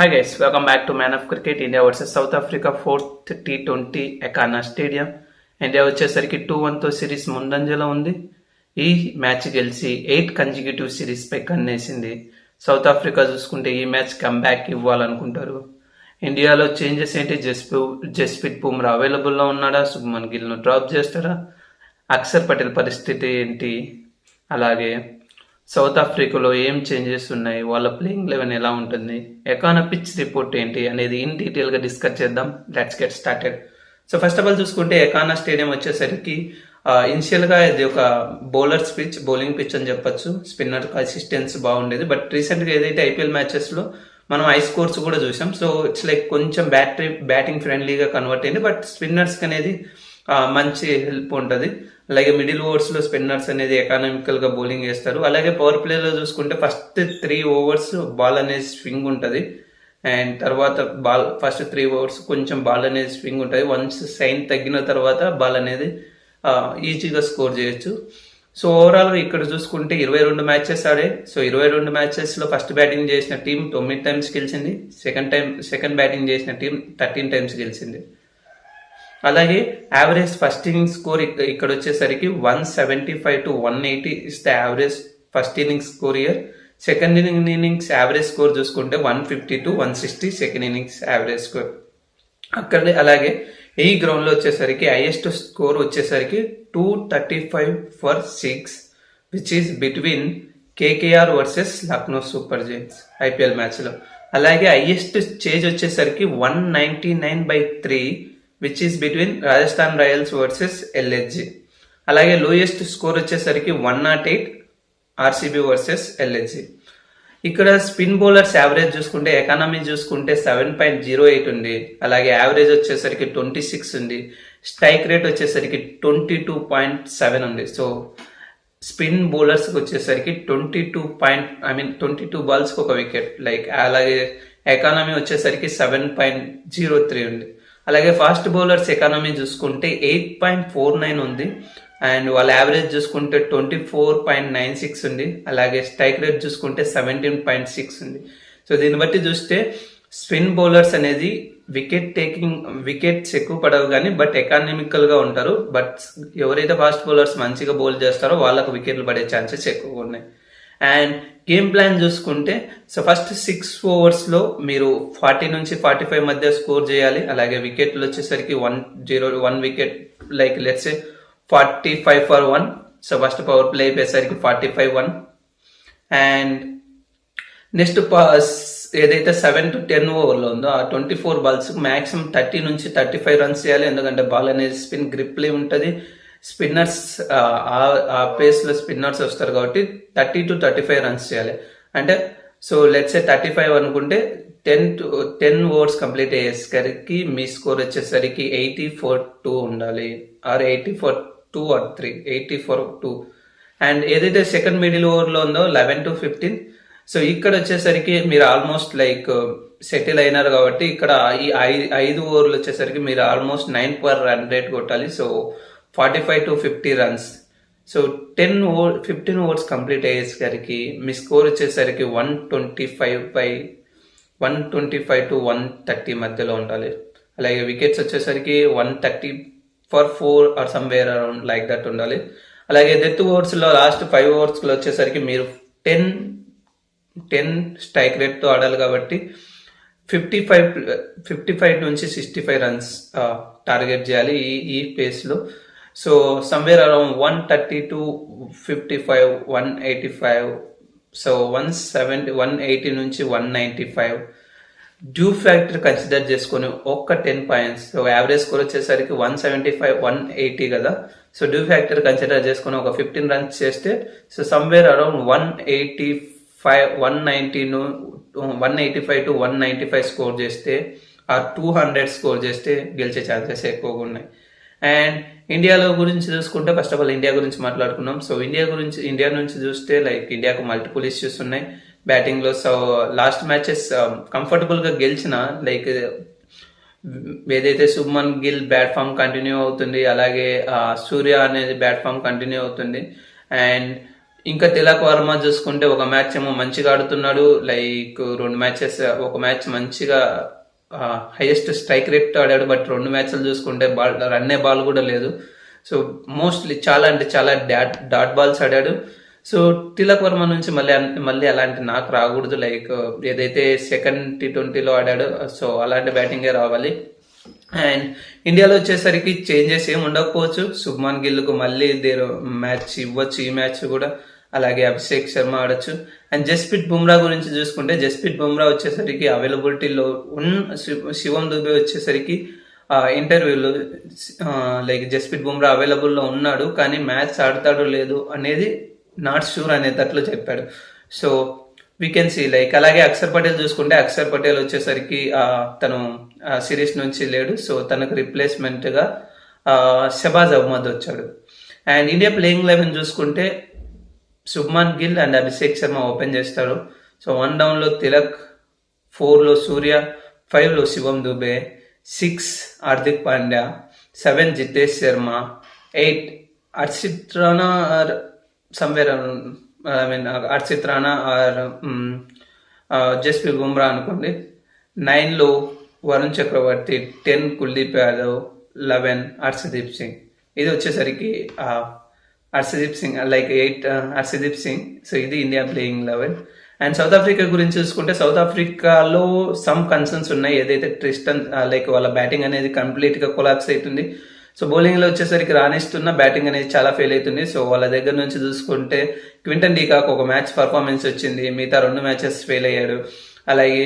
Hi guys, welcome back to Man of Cricket India versus South Africa fourth T twenty Ekana stadium India వచ్చేసరికి two వన్తో series ముందంజలో ఉంది. ఈ match గెలిచి eight consecutive series పై కన్నేసింది సౌత్ ఆఫ్రికా చూసుకుంటే ఈ మ్యాచ్ కమ్బ్యాక్ ఇవ్వాలనుకుంటారు. ఇండియాలో చేంజెస్ ఏంటి? జస్పూ జస్ప్రీత్ బుమ్రా అవైలబుల్లో ఉన్నాడా? శుభ్మన్ గిల్ను డ్రాప్ చేస్తారా అక్షర్ పటేల్ పరిస్థితి ఏంటి? అలాగే సౌత్ ఆఫ్రికాలో ఏం చేంజెస్ ఉన్నాయి? వాళ్ళ ప్లేయింగ్ లెవెన్ ఎలా ఉంటుంది? ఎకానా పిచ్ రిపోర్ట్ ఏంటి అనేది ఇన్ డీటెయిల్గా డిస్కస్ చేద్దాం. Let's get started. So first of all చూసుకుంటే ఎకానా స్టేడియం వచ్చేసరికి ఇనిషియల్గా ఇది ఒక బౌలర్స్ పిచ్ బౌలింగ్ పిచ్ అని చెప్పొచ్చు. స్పిన్నర్ అసిస్టెన్స్ బాగుండేది. బట్ రీసెంట్గా ఏదైతే ఐపీఎల్ మ్యాచెస్లో మనం ఐ స్కోర్స్ కూడా చూసాం. సో ఇట్స్ లైక్ కొంచెం బ్యాటరీ బ్యాటింగ్ ఫ్రెండ్లీగా కన్వర్ట్ అయింది. బట్ స్పిన్నర్స్కి అనేది మంచి హెల్ప్ ఉంటుంది. అలాగే మిడిల్ ఓవర్స్లో స్పిన్నర్స్ అనేది ఎకానమికల్గా బౌలింగ్ చేస్తారు. అలాగే పవర్ ప్లేలో చూసుకుంటే ఫస్ట్ త్రీ ఓవర్స్ బాల్ అనేది స్వింగ్ ఉంటుంది. అండ్ తర్వాత బాల్ ఫస్ట్ త్రీ ఓవర్స్ కొంచెం బాల్ అనేది స్వింగ్ ఉంటుంది. వన్స్ సైన్ తగ్గిన తర్వాత బాల్ అనేది ఈజీగా స్కోర్ చేయొచ్చు. సో ఓవరాల్ ఇక్కడ చూసుకుంటే ఇరవై రెండు మ్యాచెస్ ఆడే. సో ఇరవై రెండు మ్యాచెస్లో ఫస్ట్ బ్యాటింగ్ చేసిన టీం తొమ్మిది టైమ్స్ గెలిచింది. సెకండ్ టైం సెకండ్ బ్యాటింగ్ చేసిన టీం థర్టీన్ టైమ్స్ గెలిచింది. అలాగే యావరేజ్ ఫస్ట్ ఇన్నింగ్ స్కోర్ ఇక్కడ వచ్చేసరికి one seventy five to one eighty is the average first innings score here second innings average score చూసుకుంటే one fifty to one sixty second innings average score అక్కడే అలాగే ఈ గ్రౌండ్లో వచ్చేసరికి హైయెస్ట్ స్కోర్ వచ్చేసరికి two thirty five for six which is between KKR versus Lucknow Super Giants IPL మ్యాచ్లో అలాగే highest chase వచ్చేసరికి one ninety nine by three which is between Rajasthan Royals versus LHG అలాగే లోయెస్ట్ స్కోర్ వచ్చేసరికి one not eight RCB versus LHG ఇక్కడ spin bowlers average చూసుకుంటే economy చూసుకుంటే seven point zero eight ఉంది. అలాగే యావరేజ్ వచ్చేసరికి twenty six ఉంది. Strike rate వచ్చేసరికి ట్వంటీ టూ పాయింట్ సెవెన్ ఉంది సో స్పిన్ బౌలర్స్కి వచ్చేసరికి twenty two point I mean twenty two బాల్స్కి ఒక వికెట్ లైక్ అలాగే ఎకానమీ వచ్చేసరికి సెవెన్ పాయింట్ జీరో త్రీ ఉంది. అలాగే ఫాస్ట్ బౌలర్స్ ఎకానమీ చూసుకుంటే ఎయిట్ పాయింట్ ఫోర్ నైన్ ఉంది. అండ్ వాళ్ళ యావరేజ్ చూసుకుంటే twenty four point nine six ఉంది. అలాగే స్ట్రైక్ రేట్ చూసుకుంటే సెవెంటీన్ పాయింట్ సిక్స్ ఉంది. సో దీన్ని బట్టి చూస్తే స్పిన్ బౌలర్స్ అనేది వికెట్ టేకింగ్ వికెట్స్ ఎక్కువ పడవు కానీ బట్ ఎకానమికల్గా ఉంటారు. బట్ ఎవరైతే ఫాస్ట్ బౌలర్స్ మంచిగా బౌల్ చేస్తారో వాళ్ళకు వికెట్లు పడే ఛాన్సెస్ ఎక్కువగా ఉన్నాయి. అండ్ గేమ్ ప్లాన్ చూసుకుంటే సో ఫస్ట్ సిక్స్ ఓవర్స్లో మీరు ఫార్టీ నుంచి ఫార్టీ ఫైవ్ మధ్య స్కోర్ చేయాలి. అలాగే వికెట్లు వచ్చేసరికి one zero one wicket like let's forty five for one so first power play అయిపోయేసరికి forty five one and next ఏదైతే సెవెన్ టు టెన్ ఓవర్లో ఉందో ఆ twenty four balls maximum thirty నుంచి థర్టీ ఫైవ్ రన్స్ చేయాలి. ఎందుకంటే బాల్ అనేది spin గ్రిప్లే ఉంటుంది. స్పిన్నర్స్ ఆ పేస్లో స్పిన్నర్స్ వస్తారు కాబట్టి thirty to thirty five runs చేయాలి. అంటే so let's a thirty five అనుకుంటే ten to ten overs complete అయ్యేసరికి మీ స్కోర్ వచ్చేసరికి ఎయిటీ ఫోర్ టూ ఉండాలి. Or eighty for two or three eighty for two and ఏదైతే సెకండ్ మిడిల్ ఓవర్లో ఉందో లెవెన్ టు ఫిఫ్టీన్ సో ఇక్కడ వచ్చేసరికి మీరు ఆల్మోస్ట్ లైక్ సెటిల్ అయినారు కాబట్టి ఇక్కడ ఈ ఐదు ఓవర్లు వచ్చేసరికి మీరు almost nine per run rate కొట్టాలి. So forty five to fifty runs so ten over fifteen overs complete అయ్యేసరికి మీ స్కోర్ వచ్చేసరికి one twenty five by one twenty five to one thirty మధ్యలో ఉండాలి. అలాగే వికెట్స్ వచ్చేసరికి one thirty for four or somewhere around like that ఉండాలి. అలాగే death ఓవర్స్లో లాస్ట్ ఫైవ్ ఓవర్స్లో వచ్చేసరికి మీరు టెన్ టెన్ స్ట్రైక్ రేట్తో ఆడాలి కాబట్టి ఫిఫ్టీ ఫైవ్ ఫిఫ్టీ ఫైవ్ నుంచి సిక్స్టీ ఫైవ్ రన్స్ టార్గెట్ చేయాలి ఈ ఈ పేస్లో so somewhere around one thirty to fifty five one eighty five so one seventy one eighty నుంచి one ninety five due factor consider చేసుకొని ఒక్క ten points so average score వచ్చేసరికి one seventy five one eighty కదా. So due factor consider చేసుకొని ఒక fifteen runs చేస్తే so somewhere around one eighty five one నైంటీను one eighty five to one ninety five score చేస్తే ఆ two hundred score చేస్తే గెలిచే chances ఎక్కువగా ఉన్నాయి. అండ్ ఇండియాలో గురించి చూసుకుంటే ఫస్ట్ ఆఫ్ ఆల్ ఇండియా గురించి మాట్లాడుకున్నాం. సో ఇండియా గురించి ఇండియా నుంచి చూస్తే లైక్ ఇండియాకు మల్టిపుల్ ఇష్యూస్ ఉన్నాయి. బ్యాటింగ్లో సో లాస్ట్ మ్యాచెస్ కంఫర్టబుల్గా గెలిచిన లైక్ ఏదైతే Shubman Gill bat form continue అవుతుంది అలాగే సూర్య అనేది బ్యాట్ ఫామ్ కంటిన్యూ అవుతుంది. అండ్ ఇంకా తిలక్ వర్మ చూసుకుంటే ఒక మ్యాచ్ ఏమో మంచిగా ఆడుతున్నాడు. లైక్ రెండు మ్యాచెస్ ఒక మ్యాచ్ మంచిగా హైయెస్ట్ స్ట్రైక్ రేట్ ఆడాడు బట్ రెండు మ్యాచ్లు చూసుకుంటే బాల్ రన్నే బాల్ కూడా లేదు. సో మోస్ట్లీ చాలా అంటే చాలా డాట్ డాట్ బాల్స్ ఆడాడు. సో తిలక్ వర్మ నుంచి మళ్ళీ మళ్ళీ అలాంటి నాకు రాకూడదు లైక్ ఏదైతే సెకండ్ టీ ట్వంటీలో ఆడాడో సో అలాంటి బ్యాటింగే రావాలి. అండ్ ఇండియాలో వచ్చేసరికి చేంజెస్ ఏమి ఉండకపోవచ్చు. శుభ్మాన్ గిల్కు మళ్ళీ దేరు మ్యాచ్ ఇవ్వచ్చు ఈ మ్యాచ్ కూడా. అలాగే అభిషేక్ శర్మ ఆడొచ్చు. అండ్ జస్ప్రీత్ బుమ్రా గురించి చూసుకుంటే జస్ప్రీత్ బుమ్రా వచ్చేసరికి అవైలబిలిటీలో ఉన్న శివ- శివం దుబే వచ్చేసరికి ఇంటర్వ్యూలో లైక్ జస్ప్రీత్ బుమ్రా అవైలబుల్లో ఉన్నాడు కానీ మ్యాచ్ ఆడతాడో లేదు అనేది నాట్ షూర్ అనేటట్లు చెప్పాడు. So we can see like అలాగే అక్షర్ పటేల్ చూసుకుంటే అక్షర్ పటేల్ వచ్చేసరికి ఆ, తను సిరీస్ నుంచి లేడు. సో తనకు రిప్లేస్మెంట్గా షబాజ్ అహ్మద్ వచ్చాడు. అండ్ ఇండియా ప్లేయింగ్ లెవెన్ చూసుకుంటే శుభ్మాన్ గిల్ అండ్ అభిషేక్ శర్మ ఓపెన్ చేస్తారు. సో వన్ డౌన్లో తిలక్ ఫోర్లో సూర్య ఫైవ్లో Shivam Dube six Hardik Pandya seven Jitesh Sharma eight Arshit Rana or somewhere I mean Arshit Rana or um, uh, Jasprit Bumrah అనుకోండి. నైన్లో Varun Chakravarthy ten Kuldeep Yadav eleven Harshdeep Singh. ఇది వచ్చేసరికి uh, Arshdeep Singh like eight Arshdeep Singh so ఇది India playing eleven and South Africa గురించి చూసుకుంటే south ఆఫ్రికాలో some concerns ఉన్నాయి. ఏదైతే ట్రిస్టన్ లైక్ uh, వాళ్ళ బ్యాటింగ్ అనేది కంప్లీట్గా కొలాప్స్ అవుతుంది సో బౌలింగ్లో వచ్చేసరికి రాణిస్తున్న బ్యాటింగ్ అనేది చాలా ఫెయిల్ అవుతుంది. సో వాళ్ళ దగ్గర నుంచి చూసుకుంటే క్వింటన్ డీకాక్ ఒక మ్యాచ్ పర్ఫార్మెన్స్ వచ్చింది. మిగతా రెండు మ్యాచెస్ ఫెయిల్ అయ్యాడు. అలాగే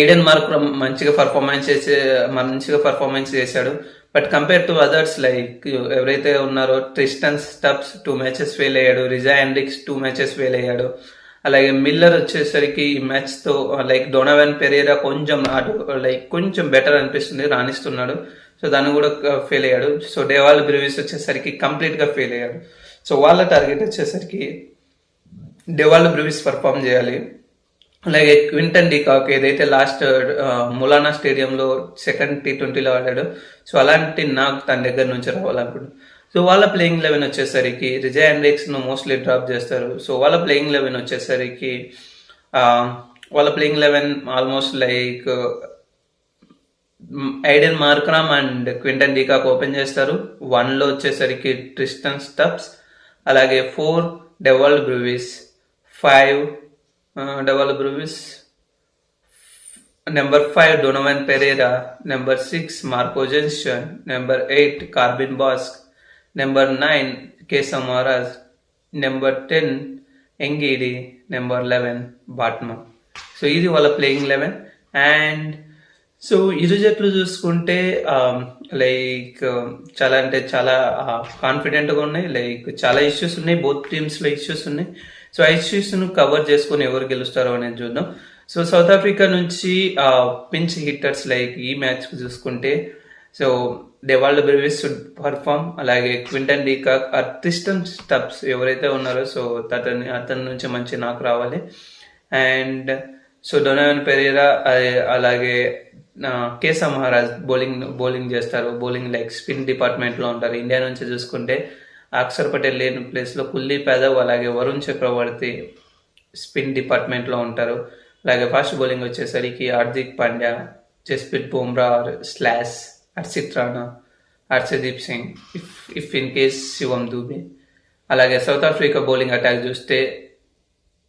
ఐడెన్ మార్క్ మంచిగా పర్ఫార్మెన్స్ చేసే మంచిగా పర్ఫార్మెన్స్ చేశాడు. But compare to others like ఎవరైతే ఉన్నారో Tristan Stubbs two matches fail అయ్యాడు Reeza Hendricks two matches fail అయ్యాడు. అలాగే మిల్లర్ వచ్చేసరికి ఈ మ్యాచ్తో లైక్ డొనవెన్ పెరేరా కొంచెం ఆడు లైక్ కొంచెం బెటర్ అనిపిస్తుంది రాణిస్తున్నాడు. సో దాన్ని కూడా ఫెయిల్ అయ్యాడు. సో డేవాల్ బ్రివీస్ వచ్చేసరికి కంప్లీట్గా ఫెయిల్ అయ్యాడు. సో వాళ్ళ టార్గెట్ వచ్చేసరికి డేవాల్ బ్రివీస్ పర్ఫామ్ చేయాలి. అలాగే క్వింటన్ డికాక్ ఏదైతే లాస్ట్ uh, ములానా స్టేడియంలో సెకండ్ టీ ట్వంటీలో ఆడాడు సో అలాంటి నాకు తన దగ్గర నుంచి రావాలనుకుంటున్నాను సో వాళ్ళ ప్లేయింగ్ లెవెన్ వచ్చేసరికి రిజయ్ అండ్రిక్స్ను మోస్ట్లీ డ్రాప్ చేస్తారు. సో వాళ్ళ ప్లేయింగ్ లెవెన్ వచ్చేసరికి వాళ్ళ playing eleven almost like Aiden Markram and Quinton de Kock open చేస్తారు. వన్లో వచ్చేసరికి ట్రిస్టన్ స్టప్స్ అలాగే four Dewald Brevis five Dewald Brevis number five Donovan Ferreira number six Marco number eight Corbin Bosch number nine Keshav Maharaj number ten Ngidi number eleven Baartman so ఇది వాళ్ళ playing eleven and so ఇరు జట్లు చూసుకుంటే like చాలా అంటే చాలా కాన్ఫిడెంట్గా ఉన్నాయి. లైక్ చాలా ఇష్యూస్ ఉన్నాయి. బోత్ టీమ్స్ ఇష్యూస్ ఉన్నాయి. సో ఆ కవర్ చేసుకొని ఎవరు గెలుస్తారో అనేది చూద్దాం. సో సౌత్ ఆఫ్రికా నుంచి పించ్ హిట్టర్స్ లైక్ ఈ మ్యాచ్ చూసుకుంటే సో డెవాల్డ్ బ్రివిస్ పర్ఫామ్ అలాగే Quinton de Kock or Tristan Stubbs ఎవరైతే ఉన్నారో సో అతని అతని నుంచి మంచి నాకు రావాలి. అండ్ సో డొనావన్ పెరేరా అలాగే ఆ, కేశవ మహారాజ్ బౌలింగ్ బౌలింగ్ చేస్తారు. బౌలింగ్ లైక్ స్పిన్ డిపార్ట్మెంట్లో ఉంటారు. ఇండియా నుంచి చూసుకుంటే అక్షర్ పటేల్ లేని ప్లేస్లో కుల్లీ కుల్దీప్ యాదవ్ అలాగే వరుణ్ చక్రవర్తి స్పిన్ డిపార్ట్మెంట్లో ఉంటారు. అలాగే ఫాస్ట్ బౌలింగ్ వచ్చేసరికి Hardik Pandya Jasprit Bumrah slash Harshit Rana Harshdeep Singh if if in case Shivam Dube. అలాగే సౌత్ ఆఫ్రికా బౌలింగ్ అటాక్ చూస్తే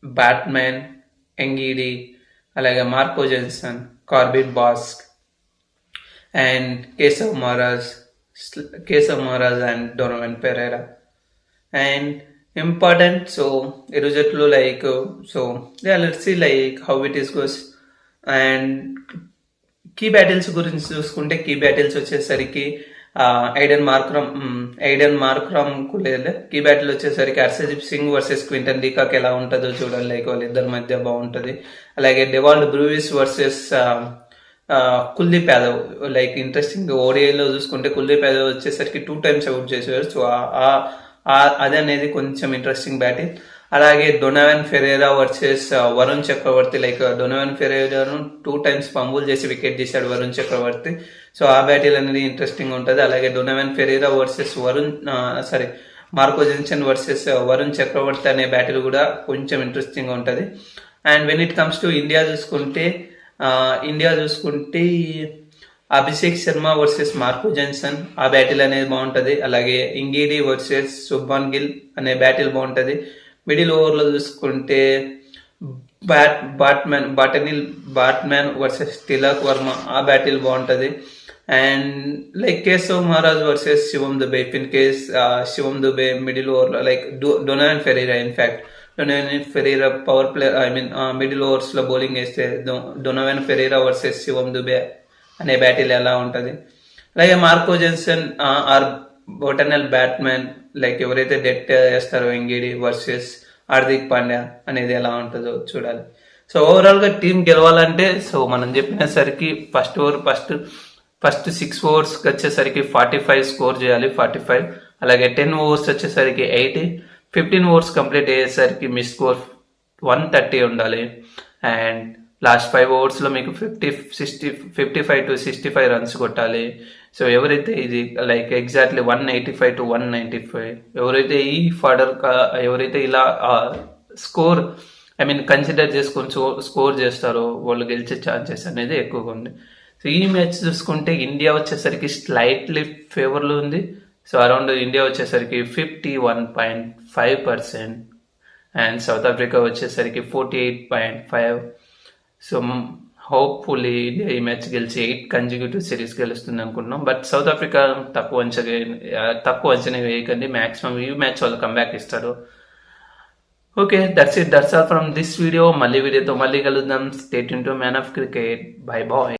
బ్యాట్మెన్ ఎంగిడి అలాగే Marco Jansen Corbin Bosch and Keshav Maharaj Keshav Maharaj and Donovan Ferreira and important so ఇరు like so let's see like how it is goes and key battles గురించి చూసుకుంటే key battles వచ్చేసరికి Aiden Markram Aiden మార్క్రమ్కు లేదా లేదు key battle వచ్చేసరికి Harshdeep Singh versus Quinton de Kock ఎలా ఉంటుందో చూడాలి లైక్ వాళ్ళిద్దరి మధ్య బాగుంటుంది. అలాగే Dewald Brevis versus Kuldeep Yadav like interesting ఓడిఐలో చూసుకుంటే కుల్దీప్ యాదవ్ వచ్చేసరికి టూ టైమ్స్ అవుట్ చేసేవారు సో ఆ అది అనేది కొంచెం ఇంట్రెస్టింగ్ బ్యాటింగ్ అలాగే Donovan Ferreira versus Varun Chakravarthy like Donovan ఫెరేరాను two times పంబులు చేసి వికెట్ తీశాడు వరుణ్ చక్రవర్తి సో ఆ బ్యాటిల్ అనేది ఇంట్రెస్టింగ్ ఉంటుంది. అలాగే Donovan Ferreira versus Varun sorry Marco Jansen versus Varun Chakravarthy అనే బ్యాటిల్ కూడా కొంచెం ఇంట్రెస్టింగ్ ఉంటుంది. And when it comes to India చూసుకుంటే ఇండియా చూసుకుంటే Abhishek Sharma versus Marco Jansen ఆ బ్యాటిల్ అనేది బాగుంటుంది. అలాగే ఇంగిడి వర్సెస్ సుబ్బాన్ గిల్ అనే బ్యాటిల్ బాగుంటుంది. మిడిల్ ఓవర్లో చూసుకుంటే bat బాట్మెన్ బాటనిల్ Baartman versus Tilak Varma ఆ బ్యాటిల్ బాగుంటుంది. And like Keshav Maharaj versus Shivam Dube in case Shivam Dube middle ఓవర్లో like Donovan Ferreira in fact Donovan Ferreira power play I mean middle ఓవర్స్లో bowling వేస్తే Donovan Ferreira versus Shivam Dube అనే battle ఎలా ఉంటుంది? అలాగే Marco Jansen or బోటనల్ batsmen like ఎవరైతే death వేస్తారో Ngidi versus Hardik Pandya అనేది ఎలా ఉంటుందో చూడాలి. సో ఓవరాల్గా టీం గెలవాలంటే సో మనం చెప్పినసరికి first over first first six overs వచ్చేసరికి ఫార్టీ ఫైవ్ స్కోర్ చేయాలి ఫార్టీ ఫైవ్ అలాగే టెన్ ఓవర్స్ వచ్చేసరికి ఎయిటీ ఫిఫ్టీన్ ఓవర్స్ కంప్లీట్ అయ్యేసరికి మీ స్కోర్ వన్ థర్టీ ఉండాలి. అండ్ లాస్ట్ ఫైవ్ ఓవర్స్లో మీకు fifty sixty fifty five to sixty five runs కొట్టాలి. సో ఎవరైతే ఇది like exactly one eighty five to one ninety five ఎవరైతే ఈ ఫాడర్ ఎవరైతే ఇలా స్కోర్ ఐ మీన్ కన్సిడర్ చేసుకొని స్కోర్ చేస్తారో వాళ్ళు గెలిచే ఛాన్సెస్ అనేది ఎక్కువగా ఉంది. సో ఈ మ్యాచ్ చూసుకుంటే ఇండియా వచ్చేసరికి స్లైట్లీ ఫేవర్లో ఉంది. సో అరౌండ్ ఇండియా వచ్చేసరికి fifty one point five percent and South Africa వచ్చేసరికి forty eight point five so hopefully India ఈ మ్యాచ్ గెలిచి ఎయిట్ కన్జిక్యూటివ్ సిరీస్ గెలుస్తుంది అనుకుంటున్నాం. బట్ సౌత్ ఆఫ్రికా తక్కువ అంచనా తక్కువ అంచనా వేయకండి. మ్యాక్సిమం ఈ మ్యాచ్ వాళ్ళు కంబ్యాక్ ఇస్తారు. Okay that's it that's all from this video మళ్ళీ వీడియోతో మళ్ళీ కలుద్దాం. Stay tuned to Man of Cricket bye bye